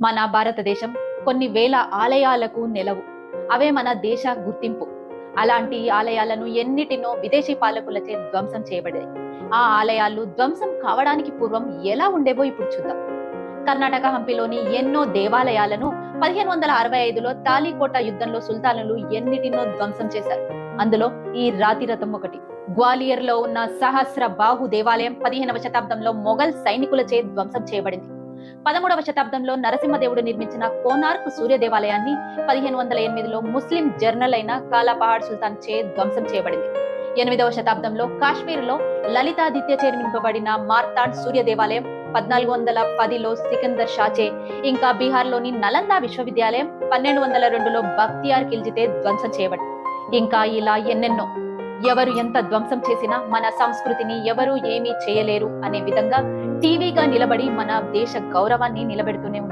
మన భారతదేశం కొన్ని వేల ఆలయాలకు నెలవు. అవే మన దేశ గుర్తింపు. అలాంటి ఆలయాలను ఎన్నిటినో విదేశీ పాలకులచే ధ్వంసం చేయబడాయి ఆ ఆలయాలు ధ్వంసం కావడానికి పూర్వం ఎలా ఉండేవో ఇప్పుడు చూద్దాం. కర్ణాటక హంపిలోని ఎన్నో దేవాలయాలను పదిహేను వందల అరవై ఐదులో తాలికోట యుద్ధంలో సుల్తానులు ఎన్నిటినో ధ్వంసం చేశారు. అందులో ఈ రాతి రథం ఒకటి. గ్వాలియర్లో ఉన్న సహస్ర బాహు దేవాలయం పదిహేనవ శతాబ్దంలో మొఘల్ సైనికులచే ధ్వంసం చేయబడింది. పదమూడవ శతాబ్దంలో నరసింహదేవుడు నిర్మించిన కోనార్క్ సూర్య దేవాలయాన్ని పదిహేను వందల ఎనిమిదిలో ముస్లిం జర్నల్ అయిన కాలాపహాడ్ సుల్తాన్ చే ధ్వంసం చేయబడింది. ఎనిమిదవ శతాబ్దంలో కాశ్మీర్లో లలితాదిత్య చే నిర్మింపబడిన మార్తాండ్ సూర్య దేవాలయం పద్నాలుగు వందల పదిలో సికందర్ షాచే ఇంకా బీహార్లోని నలందా విశ్వవిద్యాలయం పన్నెండు వందల రెండులో బక్తియార్ ఖిల్జితే ధ్వంసం చేయబడింది. ఇంకా ఇలా ఎన్నెన్నో ఎవరు ఎంత ధ్వంసం చేసినా మన సంస్కృతిని ఎవరు ఏమీ చేయలేరు అనే విధంగా టీవీగా నిలబడి మన దేశ గౌరవాన్ని నిలబెడుతూనే ఉన్నారు.